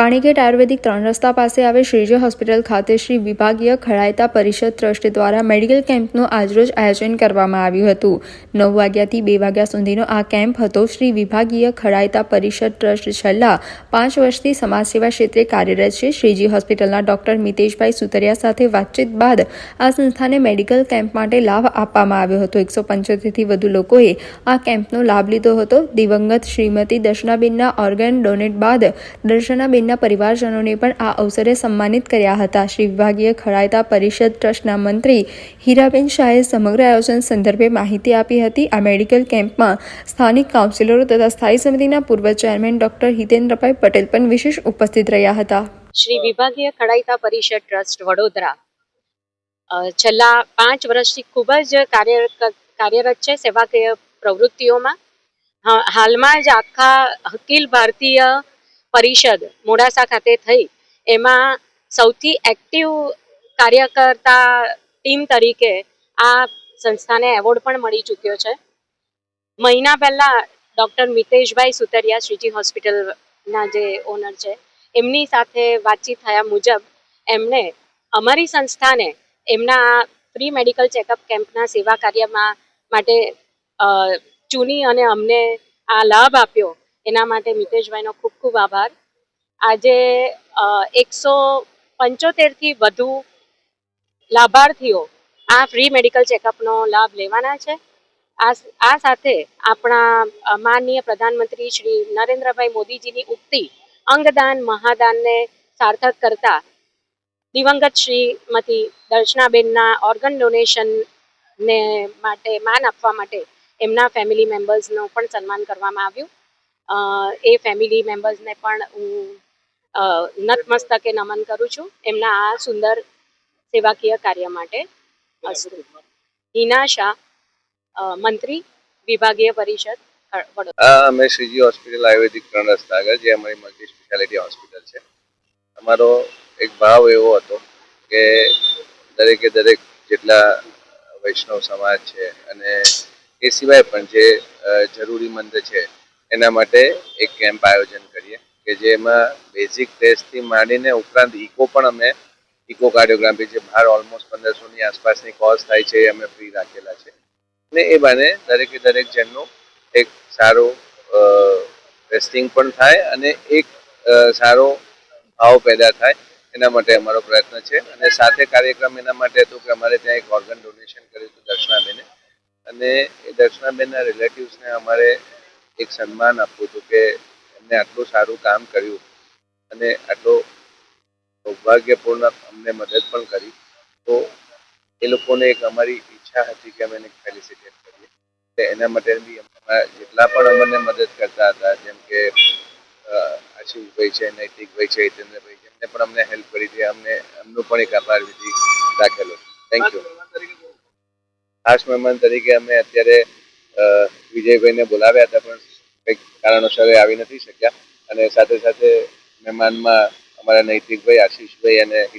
પાણીગેટ આયુર્વેદિક ત્રણ રસ્તા પાસે આવે શ્રીજી હોસ્પિટલ ખાતે શ્રી વિભાગીય ખળાયતા પરિષદ ટ્રસ્ટ દ્વારા મેડિકલ કેમ્પનું આજરોજ આયોજન કરવામાં આવ્યું હતું. નવ વાગ્યાથી બે વાગ્યા સુધીનો આ કેમ્પ હતો. શ્રી વિભાગીય ખળાયતા પરિષદ ટ્રસ્ટ છેલ્લા પાંચ વર્ષથી સમાજ સેવા ક્ષેત્રે કાર્યરત છે. શ્રીજી હોસ્પિટલના ડોક્ટર મિતેશભાઈ સુતરિયા સાથે વાતચીત બાદ આ સંસ્થાને મેડિકલ કેમ્પ માટે લાભ આપવામાં આવ્યો હતો. એકસો પંચોતેરથી વધુ લોકોએ આ કેમ્પનો લાભ લીધો હતો. દિવંગત શ્રીમતી દર્શનાબેનના ઓર્ગન ડોનેટ બાદ દર્શનાબેનના પરિવારજનોને પણ આ અવસરે સન્માનિત કર્યા હતા. શ્રી વિભાગીય ખળાયતા પરિષદ ટ્રસ્ટના મંત્રી હીરાબેન શાહે સમગ્ર આયોજન સંદર્ભે માહિતી આપી હતી. આ મેડિકલ કેમ્પમાં સ્થાનિક કાઉન્સિલરો તથા સ્થાયી સમિતિના પૂર્વ ચેરમેન ડોક્ટર હિતેન્દ્રભાઈ પટેલ પણ વિશેષ ઉપસ્થિત રહ્યા હતા. શ્રી વિભાગીય ખડાઈતા પરિષદ ટ્રસ્ટ વડોદરા છેલ્લા પાંચ વર્ષથી ખૂબ જ કાર્ય કાર્યરત છે સેવાકીય પ્રવૃત્તિઓમાં. હાલમાં જ આખા અખિલ ભારતીય પરિષદ મોડાસા ખાતે થઈ. એમાં સૌથી એક્ટિવ કાર્યકર્તા ટીમ તરીકે આ સંસ્થાને એવોર્ડ પણ મળી ચૂક્યો છે. મહિના પહેલા ડૉક્ટર મિતેશભાઈ સુતરિયા શ્રીજી હોસ્પિટલના જે ઓનર છે, એમની સાથે વાતચીત થયા મુજબ એમણે અમારી સંસ્થાને એમના ફ્રી મેડિકલ ચેકઅપ કેમ્પના સેવા કાર્યમાં માટે ચૂની અને અમને આ લાભ આપ્યો. એના માટે મિતેશભાઈનો ખૂબ ખૂબ આભાર. આજે એકસો પંચોતેરથી વધુ લાભાર્થીઓ આ ફ્રી મેડિકલ ચેકઅપનો લાભ લેવાના છે. આ આ સાથે આપણા માનનીય પ્રધાનમંત્રી શ્રી નરેન્દ્રભાઈ મોદીજીની ઉક્તિ, અંગદાન, મહાદાનને સાર્થક કરતા દિવંગત શ્રીમતી દર્શનાબેનના ઓર્ગન ડોનેશન ને માટે, માન આપવા માટે એમના ફેમિલી મેમ્બર્સનું પણ સન્માન કરવામાં આવ્યું. એ ફેમિલી મેમ્બર્સને પણ હું નતમસ્તકે નમન કરું છું એમના આ સુંદર સેવાકીય કાર્ય માટે. હિના શાહ મંત્રી, વિભાગીય પરિષદ અમે શ્રીજી હોસ્પિટલ આયુર્વેદિક ત્રણ જે અમારી મલ્ટી સ્પેશિયાલિટી હોસ્પિટલ છે. અમારો એક ભાવ એવો હતો કે દરેકે દરેક જેટલા વૈષ્ણવ સમાજ છે અને એ સિવાય પણ જે જરૂરીમંદ છે એના માટે એક કેમ્પ આયોજન કરીએ કે જેમાં બેઝિક ટેસ્ટથી માંડીને ઉપરાંત ઇકો પણ અમે ઇકો કાર્ડિયોગ્રાફી જે બહાર ઓલમોસ્ટ પંદરસોની આસપાસની કોસ્ટ થાય છે એ અમે ફ્રી રાખેલા છે. અને એ બને દરેકે દરેક જણનું એક સારો ટેસ્ટિંગ પણ થાય અને એક સારો ભાવ પેદા થાય એના માટે અમારો પ્રયત્ન છે. અને સાથે કાર્યક્રમ એના માટે હતો કે અમારે ત્યાં એક ઓર્ગન ડોનેશન કર્યું હતું દર્શનાબેને. અને એ દર્શનાબેનના રિલેટિવ્સને અમારે એક સન્માન આપું છું કે એમને આટલું સારું કામ કર્યું અને આટલો સૌભાગ્યપૂર્ણ અમને મદદ પણ કરી તો એ લોકોને એક અમારી ઈચ્છા હતી કે અમે એને ફેલિસિટેટ કરીએ. એટલે એના માટે બી અમારા જેટલા પણ અમને મદદ કરતા હતા જેમ કે આશીષભાઈ છે નૈતિકભાઈ છે હિતેન્દ્રભાઈ એમને પણ અમને હેલ્પ કરી હતી અમને એમનું પણ એક આભાર વિધિ રાખેલો. થેન્ક યુ ખાસ મહેમાન તરીકે અમે અત્યારે વિજયભાઈને બોલાવ્યા હતા, પણ કંઈક કારણોસર આવી નથી શક્યા. અને સાથે સાથે મહેમાનમાં અમારા નૈતિકભાઈ, આશીષભાઈ અને